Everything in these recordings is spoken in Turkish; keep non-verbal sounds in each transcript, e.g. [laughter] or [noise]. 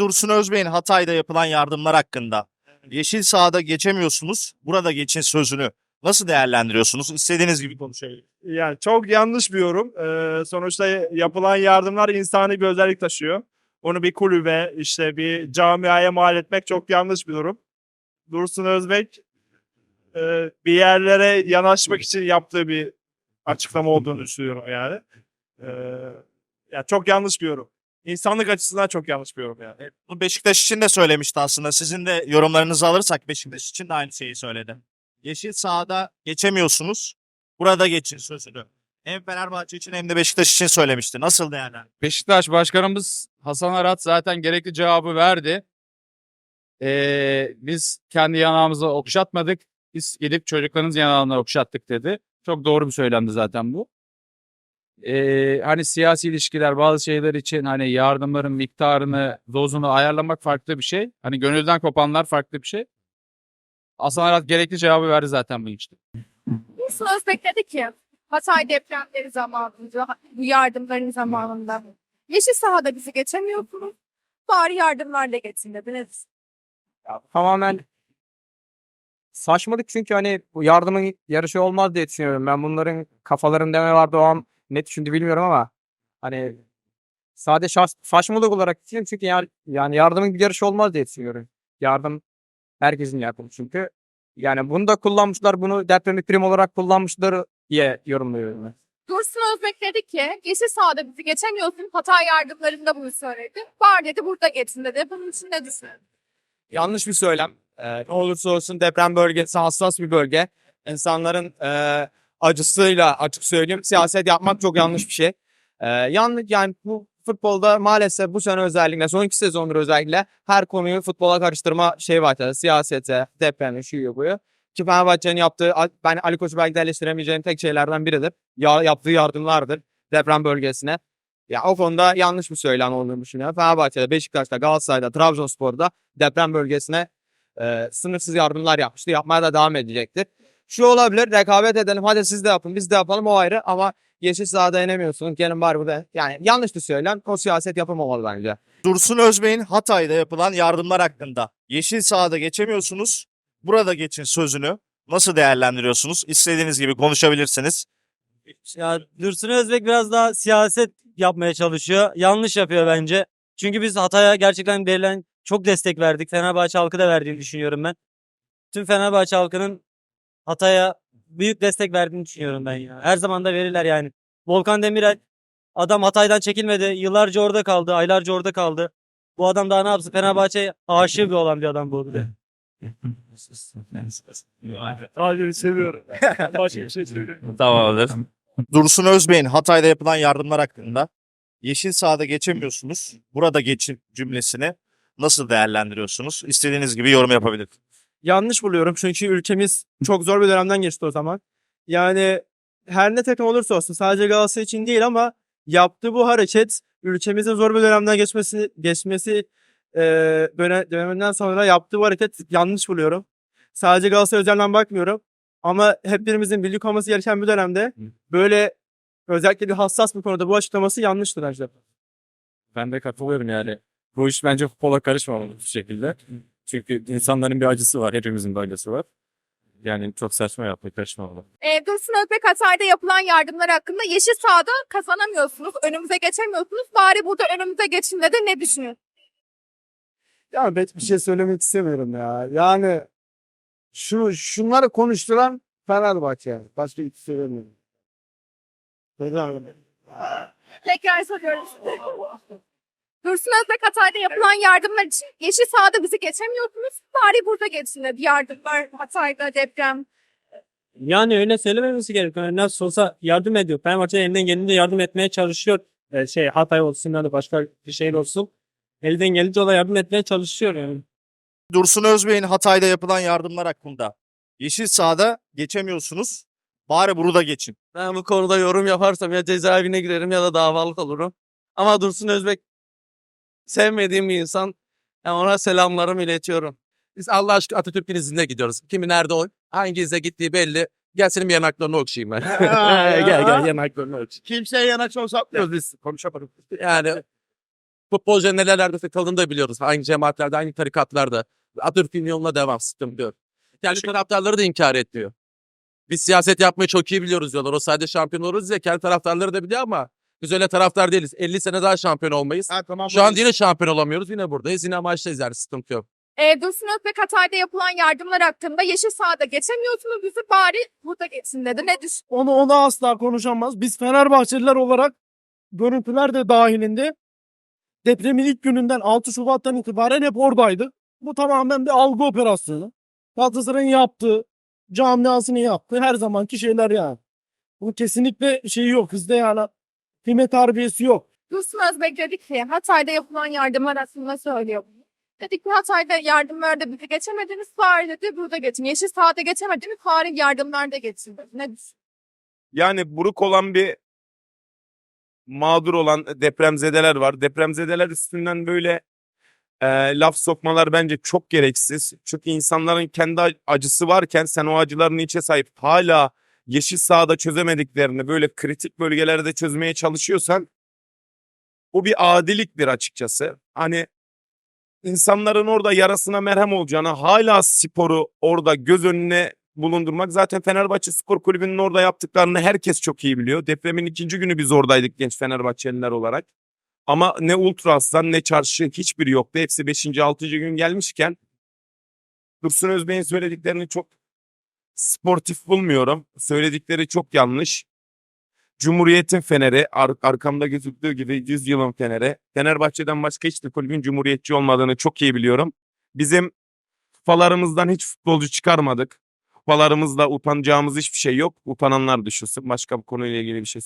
Dursun Özbey'in Hatay'da yapılan yardımlar hakkında. Yeşil sahada geçemiyorsunuz. Burada geçin sözünü. Nasıl değerlendiriyorsunuz? İstediğiniz gibi konuşabilirim. Yani çok yanlış bir yorum. Ee, sonuçta yapılan yardımlar insani bir özellik taşıyor. Onu bir kulübe, işte bir camiaya mal etmek çok yanlış bir durum. Dursun Özbek e, bir yerlere yanaşmak için yaptığı bir açıklama olduğunu düşünüyorum yani. Ee, yani çok yanlış bir yorum. İnsanlık açısından çok yanlış bir yorum yani. Bu Beşiktaş için de söylemişti aslında. Sizin de yorumlarınızı alırsak Beşiktaş için de aynı şeyi söyledi. Yeşil sahada geçemiyorsunuz. Burada geçin sözünü. Hem Fenerbahçe için hem de Beşiktaş için söylemişti. Nasıl değerlendiriyorsunuz? Beşiktaş Başkanımız Hasan Arat zaten gerekli cevabı verdi. Ee, biz kendi yanağımızı okşatmadık. Biz gidip çocuklarınız yanağına okşattık dedi. Çok doğru bir söylemdi zaten bu. Ee, hani siyasi ilişkiler bazı şeyler için hani yardımların miktarını, dozunu ayarlamak farklı bir şey. Hani gönülden kopanlar farklı bir şey. Hasan Arat gerekli cevabı verdi zaten bu işte. Dursun Özbek dedi ki Hatay depremleri zamanında, bu yardımların zamanında yeşil sahada bizi geçemiyorsunuz. Bari yardımlarla geçin dedi. Ne diyorsun? Ya, tamamen saçmalık çünkü hani bu yardımın yarışı olmaz diye düşünüyorum. Ben bunların kafalarında ne vardı o an ne düşündü bilmiyorum ama hani sadece şahs- saçmalık olarak düşünüyorum çünkü yani, yani yardımın bir yarışı olmaz diye düşünüyorum. Yardım herkesin yapımı çünkü. Yani bunu da kullanmışlar, bunu depremi prim olarak kullanmışlar diye yorumluyorum ben. Dursun Özbek dedi ki yeşil sahada bizi geçemiyorsun. Hatay yardımlarında bunu söyledi. Bari dedi burada geçin dedi. Bunun için ne düşünüyorsun? yanlış bir söylem. Ee, ne olursa olsun deprem bölgesi hassas bir bölge. İnsanların e, acısıyla açık söyleyeyim siyaset yapmak çok yanlış bir şey. Ee, yanlış yani bu futbolda maalesef bu sene özellikle son iki sezondur özellikle her konuyu futbola karıştırma şey var. Siyasete, depremi, şu bu. Ki Fenerbahçe'nin yaptığı ben Ali Koç'u belki de eleştiremeyeceğim tek şeylerden biridir. Ya, yaptığı yardımlardır deprem bölgesine. Ya o konuda yanlış bir söylem olduğunu düşünüyorum. Fenerbahçe'de, Beşiktaş'ta, Galatasaray'da, Trabzonspor'da deprem bölgesine e, sınırsız yardımlar yapmıştı. Yapmaya da devam edecektir. Şu olabilir, rekabet edelim. Hadi siz de yapın, biz de yapalım o ayrı ama yeşil sahada inemiyorsunuz. Gelin bari burada. Yani yanlış bir söylem. O siyaset yapılmamalı bence. Dursun Özbey'in Hatay'da yapılan yardımlar hakkında. Yeşil sahada geçemiyorsunuz. Burada geçin sözünü. Nasıl değerlendiriyorsunuz? İstediğiniz gibi konuşabilirsiniz. Ya Dursun Özbek biraz daha siyaset yapmaya çalışıyor. Yanlış yapıyor bence. Çünkü biz Hatay'a gerçekten verilen çok destek verdik. Fenerbahçe halkı da verdiğini düşünüyorum ben. Tüm Fenerbahçe halkının Hatay'a büyük destek verdiğini düşünüyorum ben ya. Her zaman da verirler yani. Volkan Demirel adam Hatay'dan çekilmedi. Yıllarca orada kaldı. Aylarca orada kaldı. Bu adam daha ne yapsın? Fenerbahçe aşığı bir olan bir adam bu. bir de. Sadece seviyorum. Başka bir şey söylemiyorum. [laughs] Tamamdır. Dursun Özbey'in Hatay'da yapılan yardımlar hakkında. Yeşil sahada geçemiyorsunuz. Burada geçin cümlesini nasıl değerlendiriyorsunuz? İstediğiniz gibi yorum yapabilirsiniz. Yanlış buluyorum çünkü ülkemiz çok zor bir dönemden geçti o zaman. Yani her ne takım olursa olsun sadece Galatasaray için değil ama yaptığı bu hareket ülkemizin zor bir dönemden geçmesi geçmesi e, döne- döneminden sonra yaptığı bu hareket yanlış buluyorum. Sadece Galatasaray özelden bakmıyorum. Ama hepimizin birlik olması gereken bir dönemde böyle özellikle bir hassas bir konuda bu açıklaması yanlıştır bence. Ben de katılıyorum yani. Bu iş bence futbola karışmamalı bu şekilde. Çünkü insanların bir acısı var. Hepimizin bir acısı var. Yani çok saçma yapmak karışmamalı. Ee, Dursun Özbek Hatay'da yapılan yardımlar hakkında yeşil sahada kazanamıyorsunuz. Önümüze geçemiyorsunuz. Bari burada önümüze geçin dedi. Ne düşünüyorsun? Ya ben bir şey söylemek istemiyorum ya. Yani şu şunları konuşturan Fenerbahçe. Başka hiç söylemiyorum. Tekrar soruyorum. Dursun Özbek Hatay'da yapılan yardımlar için yeşil sahada bizi geçemiyorsunuz. Bari burada geçin. Yardımlar Hatay'da deprem. Yani öyle söylememesi gerekiyor. Nasıl olsa yardım ediyor. Fenerbahçe elinden gelince yardım etmeye çalışıyor. Ee, şey Hatay olsun ya da başka bir şehir olsun. Elinden gelince o da yardım etmeye çalışıyor yani. Dursun Özbey'in Hatay'da yapılan yardımlar hakkında. Yeşil sahada geçemiyorsunuz. Bari burada geçin. Ben bu konuda yorum yaparsam ya cezaevine girerim ya da davalık olurum. Ama Dursun Özbek sevmediğim bir insan. Yani ona selamlarımı iletiyorum. Biz Allah aşkına Atatürk'ün izinde gidiyoruz. Kimi nerede o? Hangi ize gittiği belli. Gel senin yanaklarını okşayayım ben. [laughs] [laughs] gel gel yanaklarını okşayayım. Kimseye yanaşma uzatmıyoruz biz. Konuşamadım. Yani Futbolcu nelerde takıldığını da biliyoruz. Hangi cemaatlerde, hangi tarikatlarda. Atatürk'ün yoluna devam sıkıntı yok. Kendi taraftarları da inkar etmiyor. Biz siyaset yapmayı çok iyi biliyoruz diyorlar. O sadece şampiyon oluruz ya kendi taraftarları da biliyor ama biz öyle taraftar değiliz. 50 sene daha şampiyon olmayız. Ha, tamam, Şu an yine şampiyon olamıyoruz. Yine buradayız. Yine maçtayız yani sıkıntı yok. Ee, Dursun Özbek Hatay'da yapılan yardımlar hakkında yeşil sahada geçemiyorsunuz bizi bari burada geçin dedi. Ne düşün? Onu ona asla konuşamaz. Biz Fenerbahçeliler olarak görüntüler de dahilinde depremin ilk gününden 6 Şubat'tan itibaren hep oradaydı. Bu tamamen bir algı operasyonu. Galatasaray'ın yaptığı, camiasını yaptığı her zamanki şeyler yani. Bu kesinlikle şeyi yok. Bizde yani kıymet harbiyesi yok. Dursun Özbek dedi ki Hatay'da yapılan yardımlar hakkında söylüyor. bunu. Dedi ki Hatay'da yardımlarda bizi geçemediniz bari dedi burada geçin. Yeşil sahada geçemediniz bari yardımlarda geçin dedi. Ne düşün? yani buruk olan bir mağdur olan depremzedeler var. Depremzedeler üstünden böyle e, laf sokmalar bence çok gereksiz. Çünkü insanların kendi ac- acısı varken sen o acıların içe sahip hala yeşil sahada çözemediklerini böyle kritik bölgelerde çözmeye çalışıyorsan bu bir adiliktir açıkçası. Hani insanların orada yarasına merhem olacağını hala sporu orada göz önüne bulundurmak. Zaten Fenerbahçe Spor Kulübü'nün orada yaptıklarını herkes çok iyi biliyor. Depremin ikinci günü biz oradaydık genç Fenerbahçeliler olarak. Ama ne Ultra Aslan ne çarşı hiçbiri yoktu. Hepsi 5. 6. gün gelmişken Dursun Özbey'in söylediklerini çok sportif bulmuyorum. Söyledikleri çok yanlış. Cumhuriyet'in feneri, ar- arkamda gözüktüğü gibi 100 yılın feneri. Fenerbahçe'den başka hiçbir kulübün cumhuriyetçi olmadığını çok iyi biliyorum. Bizim kupalarımızdan hiç futbolcu çıkarmadık. Kupalarımızda utanacağımız hiçbir şey yok. Utananlar düşünsün. Başka bir konuyla ilgili bir şey.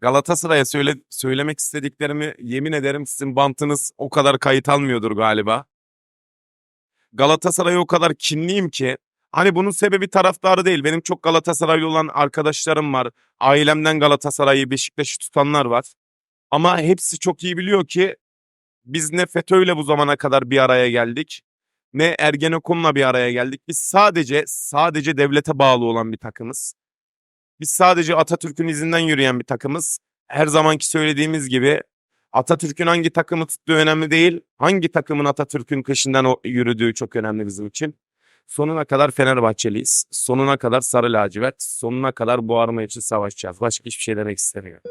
Galatasaray'a söyle, söylemek istediklerimi yemin ederim sizin bantınız o kadar kayıt almıyordur galiba. Galatasaray'a o kadar kinliyim ki hani bunun sebebi taraftarı değil. Benim çok Galatasaraylı olan arkadaşlarım var. Ailemden Galatasaray'ı, Beşiktaş'ı tutanlar var. Ama hepsi çok iyi biliyor ki biz ne FETÖ'yle bu zamana kadar bir araya geldik ne Ergenekon'la bir araya geldik. Biz sadece sadece devlete bağlı olan bir takımız. Biz sadece Atatürk'ün izinden yürüyen bir takımız. Her zamanki söylediğimiz gibi Atatürk'ün hangi takımı tuttuğu önemli değil. Hangi takımın Atatürk'ün kışından yürüdüğü çok önemli bizim için. Sonuna kadar Fenerbahçeliyiz. Sonuna kadar sarı lacivert. Sonuna kadar bu arma için savaşacağız. Başka hiçbir şey demek istemiyorum.